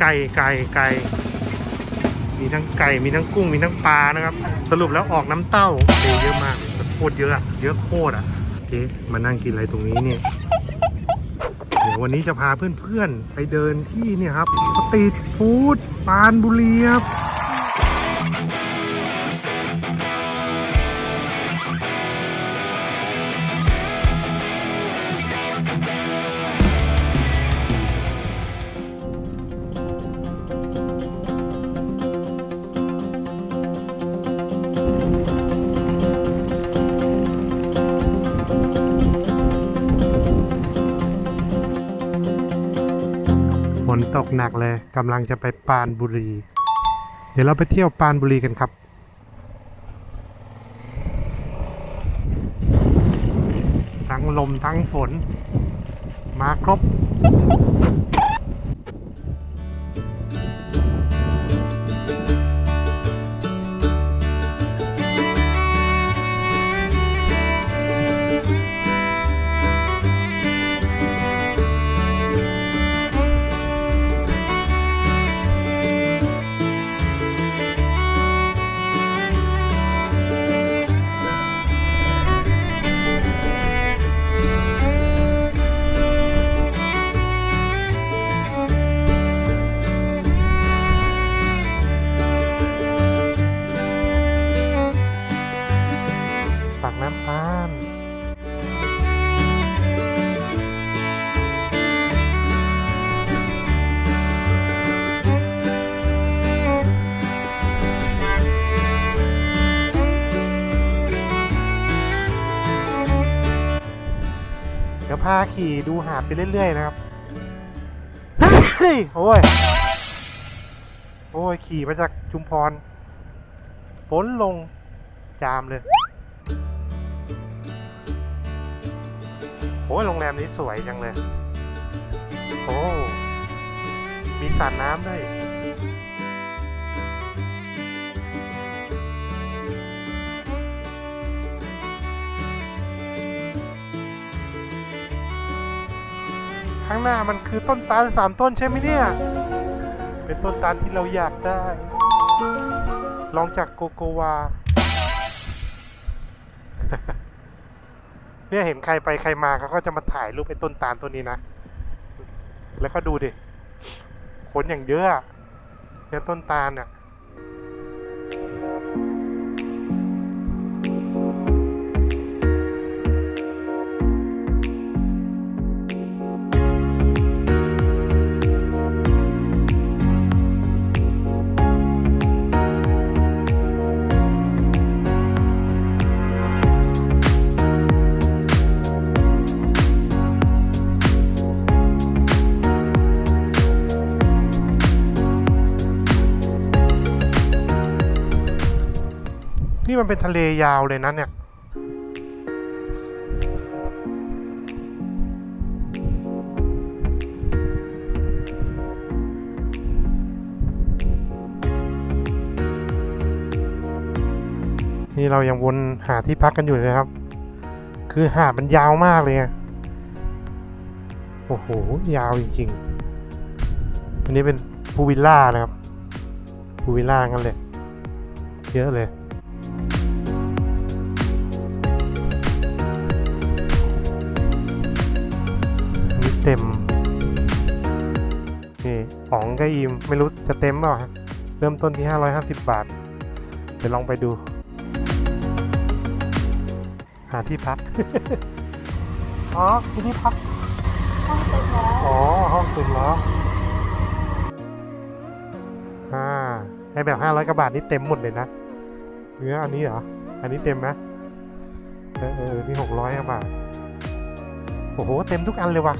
ไก่ไก่ไก่มีทั้งไก่มีทั้งกุ้งมีทั้งปลานะครับ สรุปแล้วออกน้ำเต้าโอ้เยอะมากโคตรเยอะอะเยอะโคตรอะเจ๊มานั่งกินอะไรตรงนี้เนี่ยเดี๋ยววันนี้จะพาเพื่อนๆ ไปเดินที่เนี่ยครับ สตรีทฟู้ดปรานบุรีครับ ตกหนักเลยกำลังจะไปปานบุรี เดี๋ยวเราไปเที่ยวปานบุรีกันครับ ทั้งลมทั้งฝน มาครบากน้ำตาลเดี๋ยวพาขี่ดูหาดไปเรื่อย ๆ นะครับ เฮ้ย โอ้ย โอ้ย ขี่มาจากชุมพรฝนลงจามเลย อ้ยโรงแรมนี้สวยจังเลย โอ้ มีสระน้ำด้วยข้างหน้ามันคือต้นตาลสามต้นใช่ไหมเนี่ย เป็นต้นตาลที่เราอยากได้ ลองจากโกโกวา เนี่ยเห็นใครไปใครมาเขาก็จะมาถ่ายรูปไอ้ต้นตาลต้นนี้นะ แล้วก็ดูดิ คนอย่างเยอะอะเนี่ยต้นตาลอ่ย นี่มันเป็นทะเลยาวเลยนะเนี่ยนี่เรายังวนหาที่พักกันอยู่เลยครับ คือหาดมันยาวมากเลย โอ้โห ยาวจริงๆ อันนี้เป็นพูวิลล่านะครับพูวิลล่างั้นเลย เยอะเลย เต็ม นี่อ๋องก็อิมไม่รู้จะเต็มเปล่าฮะเริ่มต้นที่ 550 บาท เดี๋ยวลองไปดู หาที่พัก อ๋อคือที่พัก ห้องเต็มแล้วอ๋อ ห้องเต็มแล้วอ่าไอแบบ 500กว่าบาทนี่เต็มหมดเลยนะ เนื้ออันนี้เหรอ อันนี้เต็มไหมเออเออนี่หกร้อยกว่าบาท โอ้โห เต็มทุกอันเลยว่ะ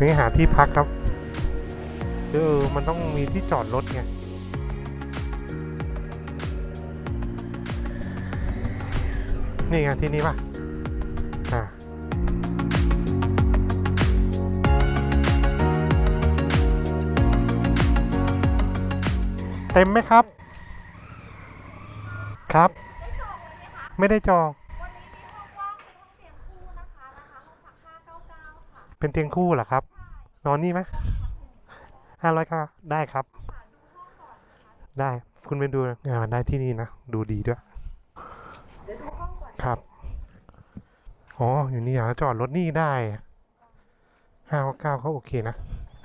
นี่หาที่พักครับเออมันต้องมีที่จอดรถไงนี่ไงที่นี่ป่ะ อ่าเต็มไหมครับ ครับ ไม่ได้จอง เป็นเตียงคู่เหรอครับ นอนนี่ไหมห้าร้อยก็ได้ครับ ได้คุณไปดูงานได้ที่นี่นะ ดูดีด้วย ครับ อ๋อ อยู่นี่อยากจอดรถนี่ได้ห้าเก้าเขาโอเคนะ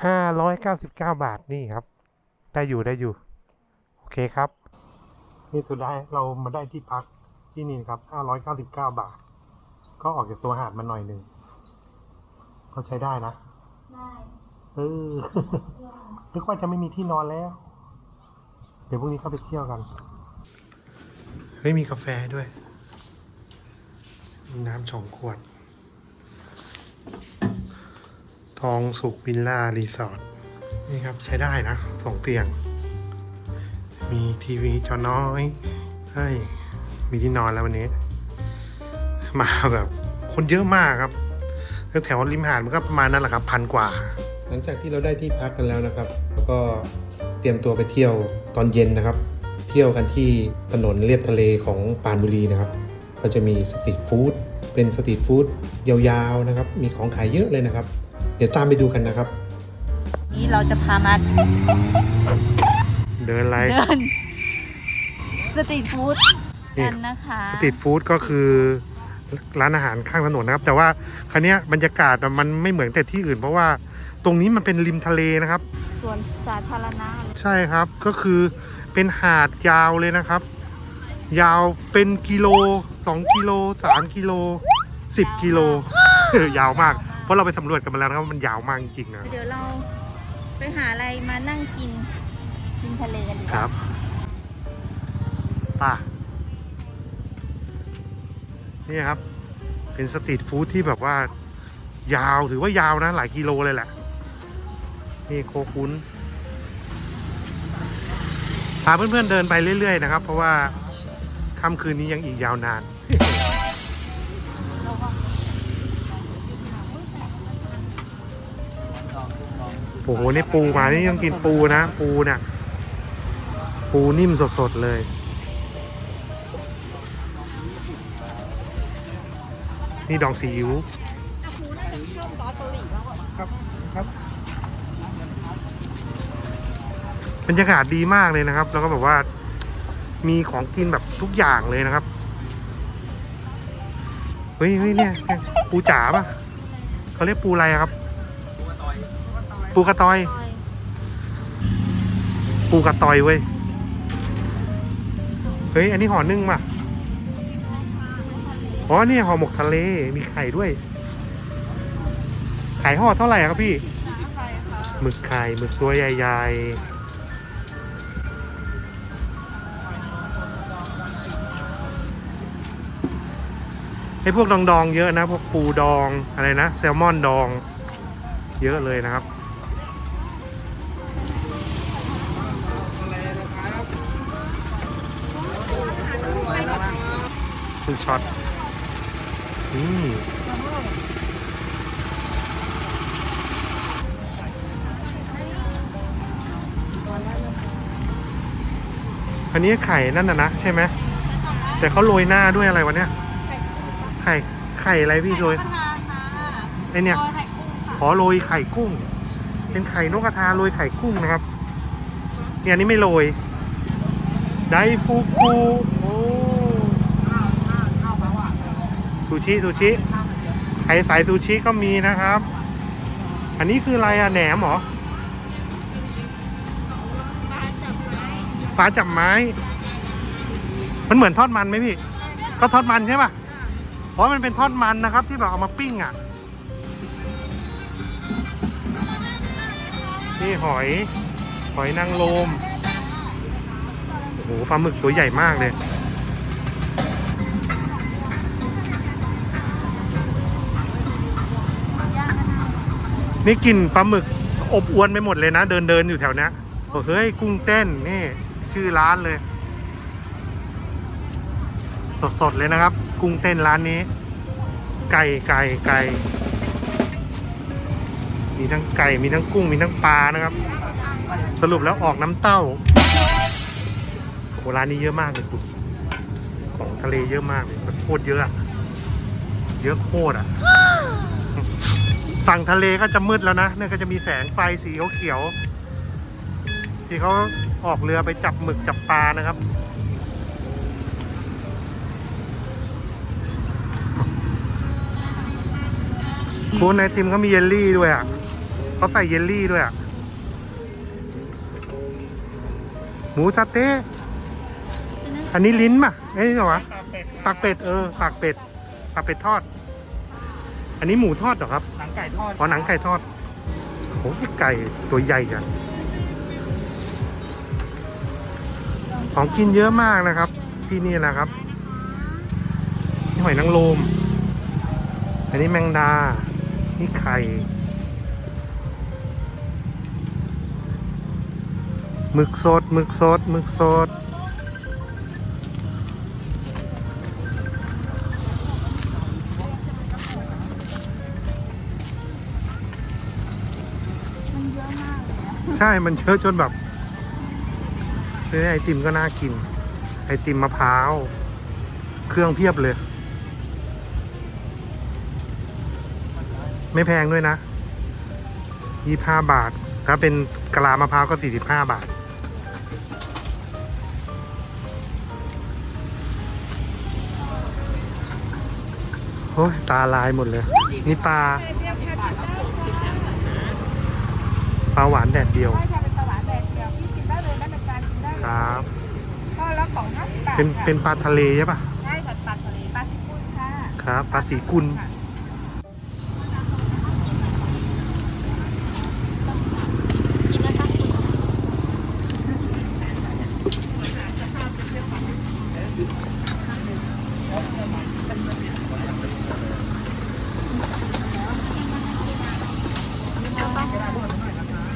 ห้าร้อยเก้าสิบเก้าบาทนี่ครับ ได้อยู่ได้อยู่ โอเคครับ นี่สุดท้ายเรามาได้ที่พักที่นี่ครับห้าร้อยเก้าสิบเก้าบาท ก็ออกจากตัวหาดมาหน่อยหนึ่ง ก็ใช้ได้นะ ได้เออ นึกว่าจะไม่มีที่นอนแล้ว เดี๋ยวพรุ่งนี้เข้าไปเที่ยวกัน เฮ้ย มีกาแฟด้วยมีน้ำสองขวด ทองสุกวิลล่ารีสอร์ท นี่ครับใช้ได้นะสองเตียง มีทีวีจอน้อยเฮ้ยมีที่นอนแล้ววันนี้ มาแบบ คนเยอะมากครับ แถวริมหาดมันก็ประมาณนั้นแหละครับพันกว่า หลังจากที่เราได้ที่พักกันแล้วนะครับ แล้วก็เตรียมตัวไปเที่ยวตอนเย็นนะครับ เที่ยวกันที่ถนนเลียบทะเลของปรานบุรีนะครับ ก็จะมีสตรีทฟู้ดเป็นสตรีทฟู้ดยาวๆนะครับ มีของขายเยอะเลยนะครับ เดี๋ยวตามไปดูกันนะครับ นี่เราจะพามาเดินไลเดินสตรีทฟู้ดกันนะคะ สตรีทฟู้ดก็คือ ร้านอาหารข้างถนนนะครับ แต่ว่าครั้นี้ยบรรยากาศอะมันไม่เหมือนแต่ที่อื่น เพราะว่าตรงนี้มันเป็นริมทะเลนะครับส่วนสาธารณะใช่ครับก็คือเป็นหาดยาวเลยนะครับ ยาวเป็นกิโล 2 กิโล 3 กิโล 10 กิโลยาวมาก เพราะเราไปสำรวจกันมาแล้วนะครับมันยาวมากจริงๆนะเดี๋ยวเราไปหาอะไรมานั่งกินริมทะเลกันดีกคว่ารับป่ะ นี่ครับ เป็นสตรีทฟู้ดที่แบบว่า ยาวถือว่ายาวนะ หลายกิโลเลยแหละ นี่โคคุ้นพาเพื่อนๆเดินไปเรื่อยๆนะครับ เพราะว่าค่ำคืนนี้ยังอีกยาวนาน โอ้โห นี่ปูมา นี่ต้องกินปูนะ ปูเนี่ยปูนิ่มสดๆเลย นี่ดองซีอิ๊วครับครับบรรยากาศดีมากเลยนะครับ แล้วก็แบบว่ามีของกินแบบทุกอย่างเลยนะครับเฮ้ยเฮ้ยเนี่ยเนี่ยปูจ๋าป่ะเขาเรียกปูอะไรอะครับ ปูกระตอย ปูกระตอยเว้ยเฮ้ยอันนี้ห่อนึ่งป่ะ อ๋อนี่ห่อหมกทะเลมีไข่ด้วย ไข่ห่อเท่าไหร่อะครับพี่หมึกไข่หมึกตัวใหญ่ๆไอ้พวกดองๆเยอะนะ พวกปูดองอะไรนะแซลมอนดอง เยอะเลยนะครับคือช็อต นี่อันนี้ไข่นั่นน่ะนะใช่ไหมแต่เขาโรยหน้าด้วยอะไรวะเนี่ย ไข่ไข่อะไรพี่โรยไอเนี่ยขอโรยไข่กุ้ง เป็นไข่นกกระทาโรยไข่กุ้งนะครับ เนี่ยอันนี้ไม่โรยไดฟูกุโอ้ ซูชิซูชิไข่สายซูชิก็มีนะครับ อันนี้คืออะไรอะแหนมเหรอปลาจับไม้ มันเหมือนทอดมันไหมพี่ ก็ทอดมันใช่ป่ะเพราะมันเป็นทอดมันนะครับ ที่แบบเอามาปิ้งอะ นี่หอย หอยนางรมโอ้โหปลาหมึกตัวใหญ่มากเลย นี่กลิ่นปลาหมึกอบอวนไปหมดเลยนะ เดินเดินอยู่แถวเนี้ยบอกเฮ้ยกุ้งเต้นนี่ชื่อร้านเลย สดๆเลยนะครับ กุ้งเต้นร้านนี้ ไก่ไก่ไก่มีทั้งไก่มีทั้งกุ้งมีทั้งปลานะครับ สรุปแล้วออกน้ำเต้าโหร้านนี้เยอะมากเลยคุณของทะเลเยอะมากเลยโคตรเยอะ เยอะโคตรอะ ฝั่งทะเลก็จะมืดแล้วนะเนี่ยก็จะมีแสงไฟสีเขียวๆที่เขาออกเรือไปจับหมึกจับปลานะครับ คุณไอติมเขามีเยลลี่ด้วยอะเขาใส่เยลลี่ด้วยอะ หมูสะเต๊ะอันนี้ลิ้นป่ะเอ้ยเหรอวะปากเป็ด เออปากเป็ดปากเป็ดทอด อันนี้หมูทอดเหรอครับ หนังไก่ทอดอ๋อหนังไก่ทอดโอ้ยไก่ตัวใหญ่จังของกินเยอะมากนะครับ ที่นี่นะครับนี่หอยนางรมอันนี้แมงดา นี่ไข่ หมึกสด หมึกสด หมึกสด ช่มันเยอะจนแบบเนี่ยไอติมก็น่ากิน ไอติมมะพร้าว เครื่องเพียบเลย ไม่แพงด้วยนะยี่ห้าบาท ถ้าเป็นกะลามะพร้าวก็สี่สิบห้าบาท โอ้ยตาลายหมดเลย นี่ปลา ปลาหวานแดดเดียว ใช่ค่ะเป็นสวานแดดเดียวพี่กินได้เลยนะเป็นการกินได้คเลยรับ ก็แล้วของห้าสิบบาทเป็นค่ะเป็นปลาทะเลใช่ปะ ใช่ค่ะปลาทะเลปลาซิกุนค่ะครับปลาสีกุล ค่ะ กินนะคะ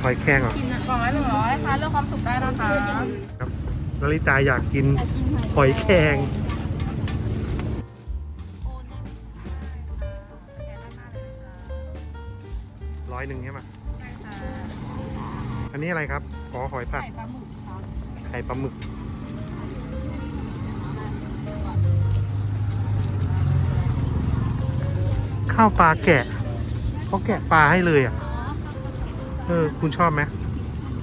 หอยแครงเหรอกินอะกล่องละหนึ่งร้อยค่ะเลือกความสุขได้นะคะครับนาริตาอยากกินอยากกินหอยแครงโอนได้ไหมร้อยหนึ่งใช่ไหมอันนี้อะไรครับ ขอหอยผัดไข่ปลาหมึกค่ะไข่ปลาหมึกข้าวปลาแกะเขาแกะปลาให้เลยอะ เออ คุณชอบไหม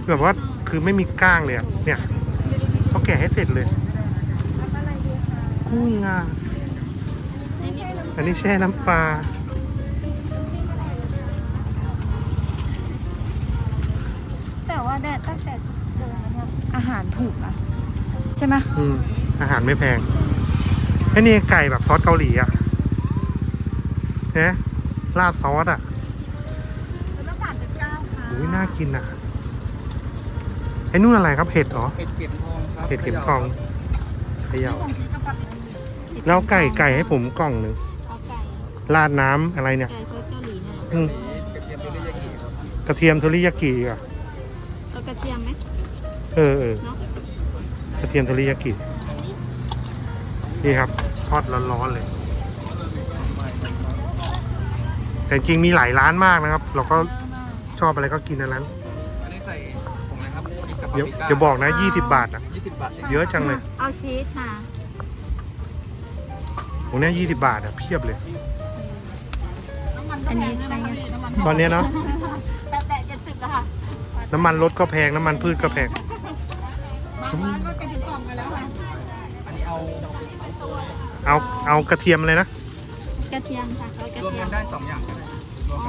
แบบว่าคือไม่มีก้างเลยอะเนี่ยเขาแกะให้เสร็จเลยรับอะไรดีคะกุ้งอะอันนี้แช่น้ำปลาแต่ว่าแดดตั้งแต่เดินมาเนี่ยอาหารถูกอะใช่ไหมอืมอาหารไม่แพงไอ้นี่ไก่แบบซอสเกาหลีอะเนี่ยราดซอสอะากินอะไอ้นู่นอะไรครับเห็ดเหรอเห็ดเข็มทองครับเห็ดเข็มทองเขย่าของชีสกับปลาเป็นแล้วไก่ไก่ให้ผมกล่องหนึ่งเอาไก่ราดน้ำอะไรเนี่ย ไก่ซอสเกาหลีเนี่ยอืมกระเทียมเทริยากิครับกระเทียมโทริยากิอะเอากระเทียมไหมเออเออเนาะกระเทียมโทริยากินี่ครับทอดร้อนๆเลย แต่จริงมีหลายร้านมากนะครับ เราก็ช อบอะไรก็กินอันนั้นอันนี้ใส่ผงอะไรครับอันนี้กับเดี๋ยวเดี๋ยวบอกนะ 20 บาทอะยี่สิบบาทเยอะจังเลยเอาชีสค่ะโอ้เนี่ย20บาทอะเพียบเลย อันนี้ใช่ไหมตอนเนี้ยเนาะแต่แต่เจ็ดสิบอะค่ะน้ำมันรถก็แพงน้ำมันพืชก็แพง บางร้านก็จะถึงกล่องกันแล้วค่ะอันนี้เอาเอาเอากระเทียมเลยนะกระเทียมค่ะเอากระรวมเทียกัมนได้สองอย่างก็ได้รวมอ๋กัอน ไหม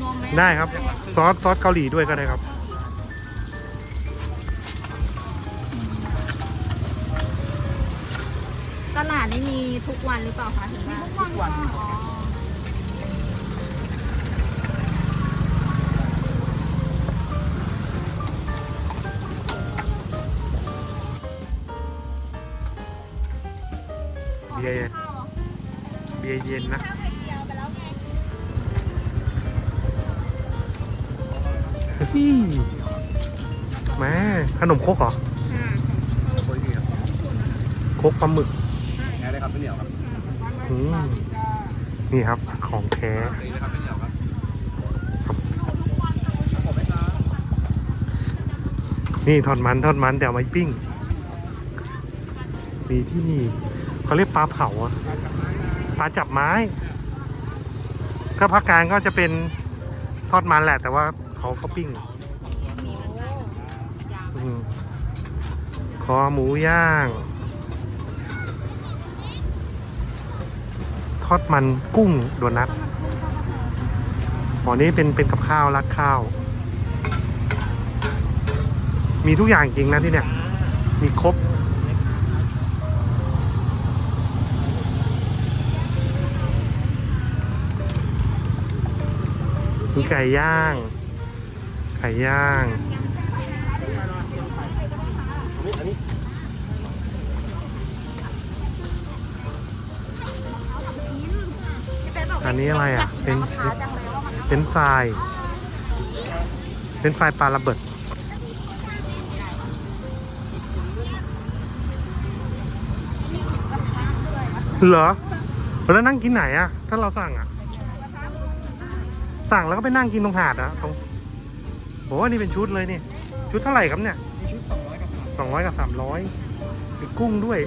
รวมไหมได้ครับ ซอสซอสเกาหลีด้วยก็ได้ครับ ตลาดนี่มีทุกวันหรือเปล่าคะถึงว่าทุกวันค่ะอ๋อ นมครกเหรอค่ะโอ้ยเหนียวครกปลาหมึกแท้เลยครับไม่เหนียวครับอืมนี่ครับของแท้นี่นะครับไม่เหนียวครับนี่ทอดมันทอดมันแต่เอาไว้ปิ้ง มีที่นี่เขาเรียกปลาเผาอะปลาจับไม้ ก็ภาคกลางก็จะเป็นทอดมันแหละ แต่ว่าเขาเขาปิ้ง มีมันได้แบบยาว อืม คอหมูย่าง ทอดมันกุ้งโดนัทอ๋อนี่เป็นเป็นกับข้าวรัดข้าว มีทุกอย่างจริงนะที่เนี่ย มีครบมีไก่ย่าง ไก่ย่าง นนี้อะไรอะ เป็นชิปเป็นไฟรายเป็นไฟรายปลาระเบิด เหรอ แล้วนั่งกินไหนอะถ้าเราสั่งอะสั่งแล้วก็ไปนั่งกินตรงหาดอะตรงโอ้นี่เป็นชุดเลยนี่ ชุดเท่าไหร่ครับเนี่ยมีชุดสองร้อยกับสามสองร้อยกับสามร้อยมีกุ้งด้วย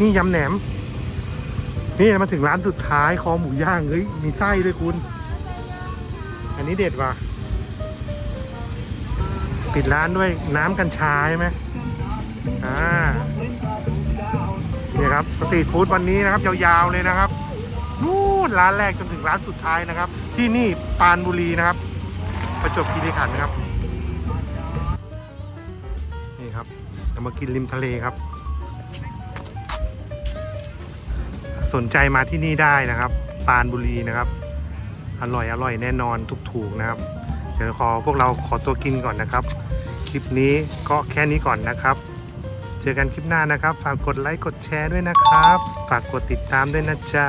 นี่ยำแหนม นี่มาถึงร้านสุดท้ายคอหมูย่างเฮ้ยมีไส้ด้วยคุณ อันนี้เด็ดว่ะปิดร้านด้วยน้ำกัญชาใช่ไหมอ่านี่ครับสตรีทฟู้ดวันนี้นะครับ ยาวๆเลยนะครับนู่นร้านแรกจนถึงร้านสุดท้ายนะครับ ที่นี่ปานบุรีนะครับ ประจบคีรีขันธ์นะครับ นี่ครับเรามากินริมทะเลครับ สนใจมาที่นี่ได้นะครับ ปานบุรีนะครับ อร่อยอร่อยแน่นอนทุกถูกๆนะครับ เดี๋ยวขอพวกเราขอตัวกินก่อนนะครับ คลิปนี้ก็แค่นี้ก่อนนะครับ เจอกันคลิปหน้านะครับ ฝากกดไลค์กดแชร์ด้วยนะครับ ฝากกดติดตามด้วยนะจ๊ะ